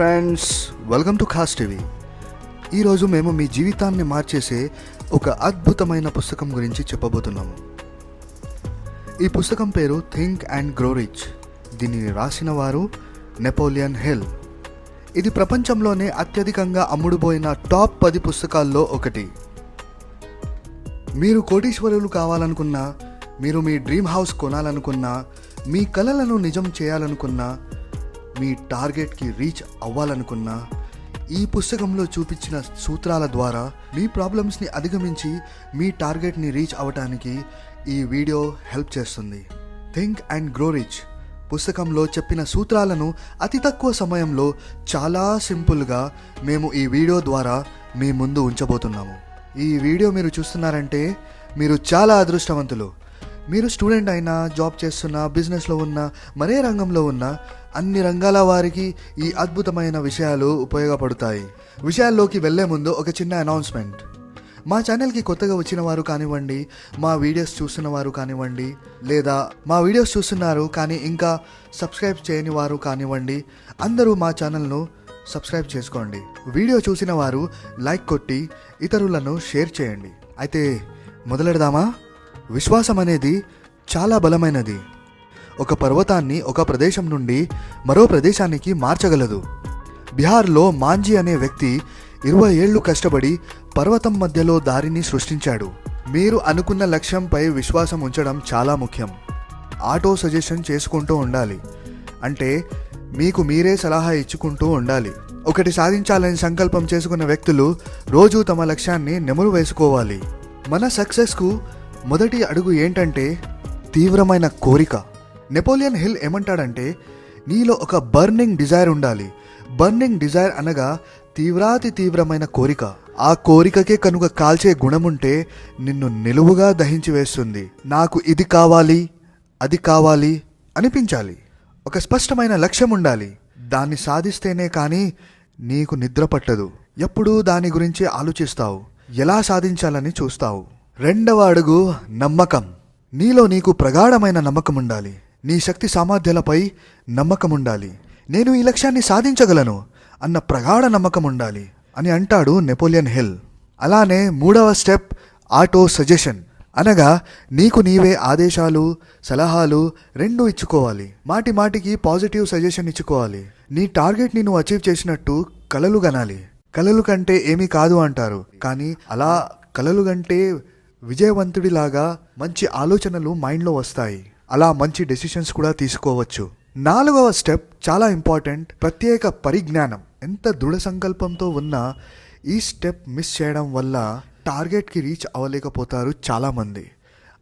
Friends welcome to Khaas TV. ఈరోజు మేము మీ జీవితాన్ని మార్చేసే ఒక అద్భుతమైన పుస్తకం గురించి చెప్పబోతున్నాము. ఈ పుస్తకం పేరు థింక్ అండ్ గ్రో రిచ్ దీనిని రాసిన వారు నెపోలియన్ హిల్ ఇది ప్రపంచంలోనే అత్యధికంగా అమ్ముడుపోయిన టాప్ పది పుస్తకాల్లో ఒకటి. మీరు కోటీశ్వరులు కావాలనుకున్నా మీరు మీ డ్రీమ్ హౌస్ కొనాలనుకున్నా మీ కలలను నిజం చేయాలనుకున్నా మీ టార్గెట్కి రీచ్ అవ్వాలనుకున్నా ఈ పుస్తకంలో చూపించిన సూత్రాల ద్వారా మీ ప్రాబ్లమ్స్ని అధిగమించి మీ టార్గెట్ని రీచ్ అవ్వటానికి ఈ వీడియో హెల్ప్ చేస్తుంది. థింక్ అండ్ గ్రో రిచ్ పుస్తకంలో చెప్పిన సూత్రాలను అతి తక్కువ సమయంలో చాలా సింపుల్గా మేము ఈ వీడియో ద్వారా మీ ముందు ఉంచబోతున్నాము. ఈ వీడియో మీరు చూస్తున్నారంటే మీరు చాలా అదృష్టవంతులు. మీరు స్టూడెంట్ అయినా జాబ్ చేస్తున్నా బిజినెస్లో ఉన్నా మరే రంగంలో ఉన్నా అన్ని రంగాల వారికి ఈ అద్భుతమైన విషయాలు ఉపయోగపడతాయి. విషయాల్లోకి వెళ్ళే ముందు ఒక చిన్న అనౌన్స్మెంట్ మా ఛానల్కి కొత్తగా వచ్చిన వారు కానివ్వండి మా వీడియోస్ చూస్తున్న వారు కానివ్వండి లేదా మా వీడియోస్ చూస్తున్నారు కానీ ఇంకా సబ్స్క్రైబ్ చేయని వారు కానివ్వండి అందరూ మా ఛానల్ను సబ్స్క్రైబ్ చేసుకోండి. వీడియో చూసిన వారు లైక్ కొట్టి ఇతరులను షేర్ చేయండి. అయితే మొదలెడదామా? విశ్వాసం అనేది చాలా బలమైనది. ఒక పర్వతాన్ని ఒక ప్రదేశం నుండి మరో ప్రదేశానికి మార్చగలదు. బీహార్లో మాంజీ అనే వ్యక్తి ఇరవై ఏళ్ళు కష్టపడి పర్వతం మధ్యలో దారిని సృష్టించాడు. మీరు అనుకున్న లక్ష్యంపై విశ్వాసం ఉంచడం చాలా ముఖ్యం. ఆటో సజెషన్ చేసుకుంటూ ఉండాలి. అంటే మీకు మీరే సలహా ఇచ్చుకుంటూ ఉండాలి. ఒకటి సాధించాలని సంకల్పం చేసుకున్న వ్యక్తులు రోజు తమ లక్ష్యాన్ని నెమరు వేసుకోవాలి. మన సక్సెస్కు మొదటి అడుగు ఏంటంటే తీవ్రమైన కోరిక. నెపోలియన్ హిల్ ఏమంటాడంటే నీలో ఒక బర్నింగ్ డిజైర్ ఉండాలి. బర్నింగ్ డిజైర్ అనగా తీవ్రాతి తీవ్రమైన కోరిక. ఆ కోరికకే కనుక కాల్చే గుణముంటే నిన్ను నిలువుగా దహించి వేస్తుంది. నాకు ఇది కావాలి అది కావాలి అనిపించాలి. ఒక స్పష్టమైన లక్ష్యం ఉండాలి. దాన్ని సాధిస్తేనే కానీ నీకు నిద్ర పట్టదు. ఎప్పుడూ దాని గురించి ఆలోచిస్తావు. ఎలా సాధించాలని చూస్తావు. రెండవ అడుగు నమ్మకం. నీలో నీకు ప్రగాఢమైన నమ్మకం ఉండాలి నీ శక్తి సామర్థ్యాలపై నమ్మకం ఉండాలి నేను ఈ లక్ష్యాన్ని సాధించగలను అన్న ప్రగాఢ నమ్మకం ఉండాలి అని అంటాడు నెపోలియన్ హిల్. అలానే మూడవ స్టెప్ ఆటో సజెషన్. అనగా నీకు నీవే ఆదేశాలు సలహాలు రెండు ఇచ్చుకోవాలి. మాటి మాటికి పాజిటివ్ సజెషన్ ఇచ్చుకోవాలి. నీ టార్గెట్ని నువ్వు అచీవ్ చేసినట్టు కలలు గనాలి. కలలు కంటే ఏమీ కాదు అంటారు. కానీ అలా కలలు కంటే విజయవంతుడిలాగా మంచి ఆలోచనలు మైండ్లో వస్తాయి. అలా మంచి డెసిషన్స్ కూడా తీసుకోవచ్చు. నాలుగవ స్టెప్ చాలా ఇంపార్టెంట్ ప్రత్యేక పరిజ్ఞానం. ఎంత దృఢ సంకల్పంతో ఉన్నా ఈ స్టెప్ మిస్ చేయడం వల్ల టార్గెట్కి రీచ్ అవ్వలేకపోతారు చాలామంది.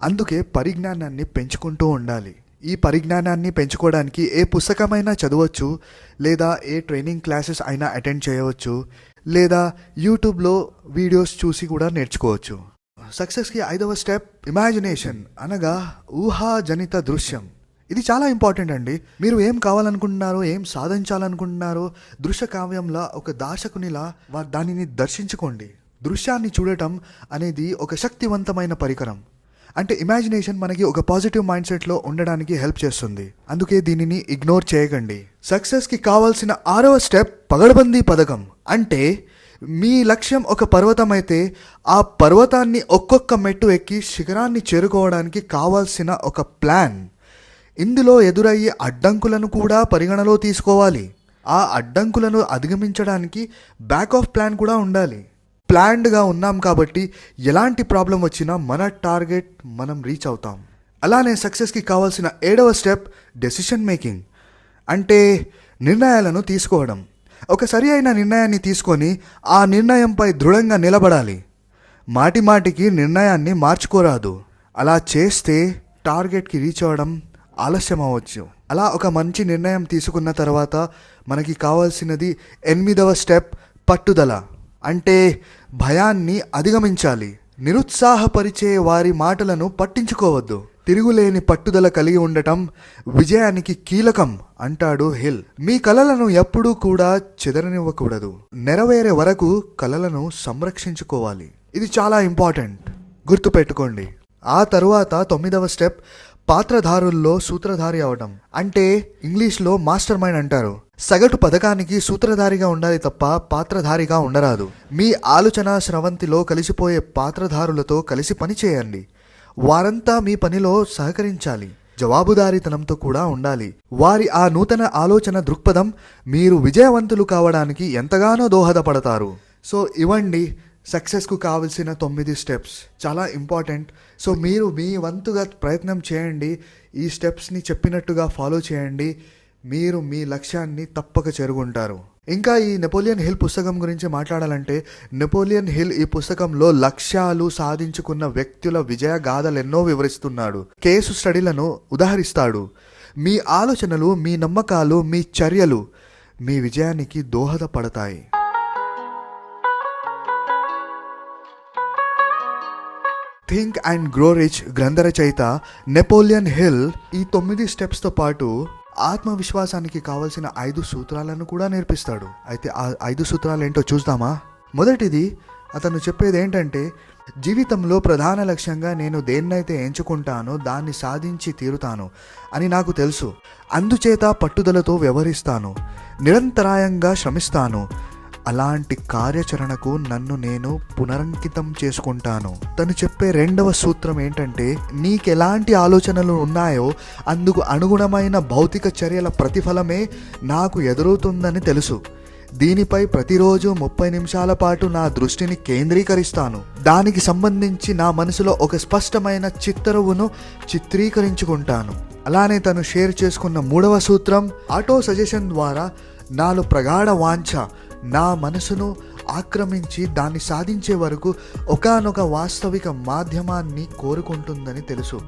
అందుకే పరిజ్ఞానాన్ని పెంచుకుంటూ ఉండాలి. ఈ పరిజ్ఞానాన్ని పెంచుకోవడానికి ఏ పుస్తకమైనా చదవచ్చు లేదా ఏ ట్రైనింగ్ క్లాసెస్ అయినా అటెండ్ చేయవచ్చు లేదా యూట్యూబ్లో వీడియోస్ చూసి కూడా నేర్చుకోవచ్చు. సక్సెస్కి ఐదవ స్టెప్ ఇమాజినేషన్ అనగా ఊహాజనిత దృశ్యం. ఇది చాలా ఇంపార్టెంట్ అండి. మీరు ఏం కావాలనుకుంటున్నారో ఏం సాధించాలనుకుంటున్నారో దృశ్య కావ్యంలా ఒక దాశకునిలా వా దానిని దర్శించుకోండి. దృశ్యాన్ని చూడటం అనేది ఒక శక్తివంతమైన పరికరం. అంటే ఇమాజినేషన్ మనకి ఒక పాజిటివ్ మైండ్ సెట్లో ఉండడానికి హెల్ప్ చేస్తుంది. అందుకే దీనిని ఇగ్నోర్ చేయకండి. సక్సెస్కి కావాల్సిన ఆరవ స్టెప్ పగడబందీ పథకం. అంటే మీ లక్ష్యం ఒక పర్వతం అయితే ఆ పర్వతాన్ని ఒక్కొక్క మెట్టు ఎక్కి శిఖరాన్ని చేరుకోవడానికి కావాల్సిన ఒక ప్లాన్. ఇందులో ఎదురయ్యే అడ్డంకులను కూడా పరిగణలో తీసుకోవాలి. ఆ అడ్డంకులను అధిగమించడానికి బ్యాక్ ఆఫ్ ప్లాన్ కూడా ఉండాలి. ప్లాన్డ్గా ఉన్నాం కాబట్టి ఎలాంటి ప్రాబ్లం వచ్చినా మన టార్గెట్ మనం రీచ్ అవుతాం. అలానే సక్సెస్కి కావాల్సిన ఏడవ స్టెప్ డెసిషన్ మేకింగ్ అంటే నిర్ణయాలను తీసుకోవడం. ఒక సరి అయిన నిర్ణయాన్ని తీసుకొని ఆ నిర్ణయంపై దృఢంగా నిలబడాలి. మాటి మాటికి నిర్ణయాన్ని మార్చుకోరాదు. అలా చేస్తే టార్గెట్కి రీచ్ అవ్వడం ఆలస్యం అవ్వచ్చు అలా ఒక మంచి నిర్ణయం తీసుకున్న తర్వాత మనకి కావాల్సినది ఎనిమిదవ స్టెప్ పట్టుదల. అంటే భయాన్ని అధిగమించాలి. నిరుత్సాహపరిచే వారి మాటలను పట్టించుకోవద్దు. తిరుగులేని పట్టుదల కలిగి ఉండటం విజయానికి కీలకం అంటాడు హిల్. మీ కలలను ఎప్పుడూ కూడా చెదరనివ్వకూడదు. నెరవేరే వరకు కలలను సంరక్షించుకోవాలి. ఇది చాలా ఇంపార్టెంట్. గుర్తుపెట్టుకోండి. ఆ తరువాత తొమ్మిదవ స్టెప్ పాత్రధారుల్లో సూత్రధారి అవడం అంటే ఇంగ్లీష్లో మాస్టర్ మైండ్ అంటారు. సగటు పథకానికి సూత్రధారిగా ఉండాలి తప్ప పాత్రధారిగా ఉండరాదు. మీ ఆలోచన స్రవంతిలో కలిసిపోయే పాత్రధారులతో కలిసి పని చేయండి వారంతా మీ పనిలో సహకరించాలి. జవాబుదారీతనంతో కూడా ఉండాలి. వారి ఆ నూతన ఆలోచన దృక్పథం మీరు విజయవంతులు కావడానికి ఎంతగానో దోహదపడతారు. సో ఇవ్వండి. సక్సెస్కు కావలసిన తొమ్మిది స్టెప్స్. చాలా ఇంపార్టెంట్. సో మీరు మీ వంతుగా ప్రయత్నం చేయండి. ఈ స్టెప్స్ని చెప్పినట్టుగా ఫాలో చేయండి. మీరు మీ లక్ష్యాన్ని తప్పక చేరుకుంటారు. ఇంకా ఈ నెపోలియన్ హిల్ పుస్తకం గురించి మాట్లాడాలంటే నెపోలియన్ హిల్ ఈ పుస్తకంలో లక్ష్యాలు సాధించుకున్న వ్యక్తుల విజయ గాథలు ఎన్నో వివరిస్తున్నాడు. కేసు స్టడీలను ఉదాహరిస్తాడు. మీ ఆలోచనలు మీ నమ్మకాలు మీ చర్యలు మీ విజయానికి దోహదపడతాయి. థింక్ అండ్ గ్రో రిచ్ గ్రంథరచయిత నెపోలియన్ హిల్ ఈ తొమ్మిది స్టెప్స్తో పాటు ఆత్మవిశ్వాసానికి కావలసిన ఐదు సూత్రాలను కూడా నేర్పిస్తాడు. అయితే ఆ ఐదు సూత్రాలు ఏంటో చూద్దామా? మొదటిది అతను చెప్పేది ఏంటంటే జీవితంలో ప్రధాన లక్ష్యంగా నేను దేన్నైతే ఎంచుకుంటానో దాన్ని సాధించి తీరుతాను అని నాకు తెలుసు. అందుచేత పట్టుదలతో వ్యవహరిస్తాను. నిరంతరాయంగా శ్రమిస్తాను. అలాంటి కార్యాచరణకు నన్ను నేను పునరంకితం చేసుకుంటాను. తను చెప్పే రెండవ సూత్రం ఏంటంటే నీకెలాంటి ఆలోచనలు ఉన్నాయో అందుకు అనుగుణమైన భౌతిక చర్యల ప్రతిఫలమే నాకు ఎదురవుతుందని తెలుసు. దీనిపై ప్రతిరోజు ముప్పై నిమిషాల పాటు నా దృష్టిని కేంద్రీకరిస్తాను. దానికి సంబంధించి నా మనసులో ఒక స్పష్టమైన చిత్తరువును చిత్రీకరించుకుంటాను. అలానే తను షేర్ చేసుకున్న మూడవ సూత్రం ఆటో సజెషన్ ద్వారా నాలో ప్రగాఢ వాంఛ నా మనసును ఆక్రమించి దాన్ని సాధించే వరకు ఒకానొక వాస్తవిక మాధ్యమాన్ని కోరుకుంటుందని తెలుసు.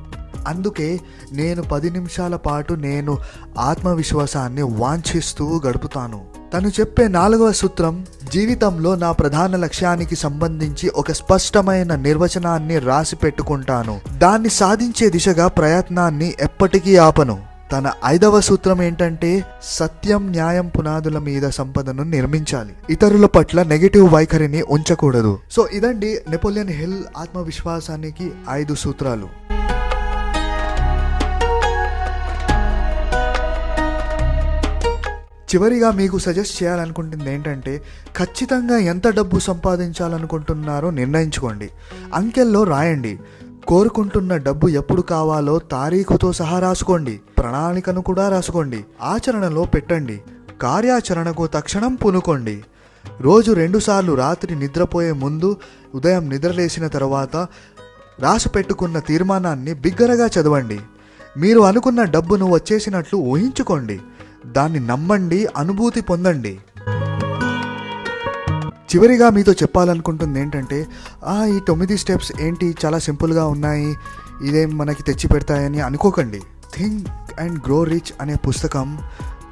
అందుకే నేను పది నిమిషాల పాటు నేను ఆత్మవిశ్వాసాన్ని వాంఛిస్తూ గడుపుతాను. తను చెప్పే నాలుగవ సూత్రం జీవితంలో నా ప్రధాన లక్ష్యానికి సంబంధించి ఒక స్పష్టమైన నిర్వచనాన్ని రాసి పెట్టుకుంటాను దాన్ని సాధించే దిశగా ప్రయత్నాన్ని ఎప్పటికీ ఆపను. తన ఐదవ సూత్రం ఏంటంటే సత్యం న్యాయం పునాదుల మీద సంపదను నిర్మించాలి. ఇతరుల పట్ల నెగిటివ్ వైఖరిని ఉంచకూడదు. సో ఇదండి నెపోలియన్ హిల్ ఆత్మవిశ్వాసానికి ఐదు సూత్రాలు. చివరిగా మీకు సజెస్ట్ చేయాలనుకుంటుంది ఏంటంటే ఖచ్చితంగా ఎంత డబ్బు సంపాదించాలనుకుంటున్నారో నిర్ణయించుకోండి. అంకెల్లో రాయండి. కోరుకుంటున్న డబ్బు ఎప్పుడు కావాలో తారీఖుతో సహా రాసుకోండి. ప్రణాళికను కూడా రాసుకోండి. ఆచరణలో పెట్టండి. కార్యాచరణకు తక్షణం పూనుకోండి. రోజు రెండుసార్లు రాత్రి నిద్రపోయే ముందు ఉదయం నిద్రలేసిన తర్వాత రాసి పెట్టుకున్న తీర్మానాన్ని బిగ్గరగా చదవండి. మీరు అనుకున్న డబ్బును వచ్చేసినట్లు ఊహించుకోండి. దాన్ని నమ్మండి అనుభూతి పొందండి. చివరిగా మీతో చెప్పాలనుకుంటుంది ఏంటంటే "ఆ, ఈ తొమ్మిది స్టెప్స్ ఏంటి? చాలా సింపుల్గా ఉన్నాయి. ఇదేం మనకి తెచ్చి పెడతాయని అనుకోకండి. థింక్ అండ్ గ్రో రిచ్ అనే పుస్తకం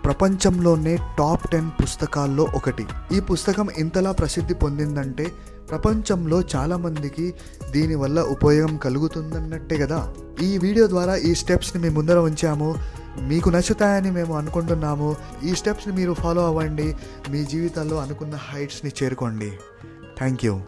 ప్రపంచంలోనే టాప్ టెన్ పుస్తకాల్లో ఒకటి. ఈ పుస్తకం ఇంతలా ప్రసిద్ధి పొందిందంటే ప్రపంచంలో చాలామందికి దీనివల్ల ఉపయోగం కలుగుతుందన్నట్టే కదా? ఈ వీడియో ద్వారా ఈ స్టెప్స్ని మేము ముందర ఉంచాము. మీకు నచ్చుతాయని మేము అనుకుంటున్నాము. ఈ స్టెప్స్ని మీరు ఫాలో అవ్వండి. మీ జీవితంలో అనుకున్న హైట్స్ని చేరుకోండి. Thank you.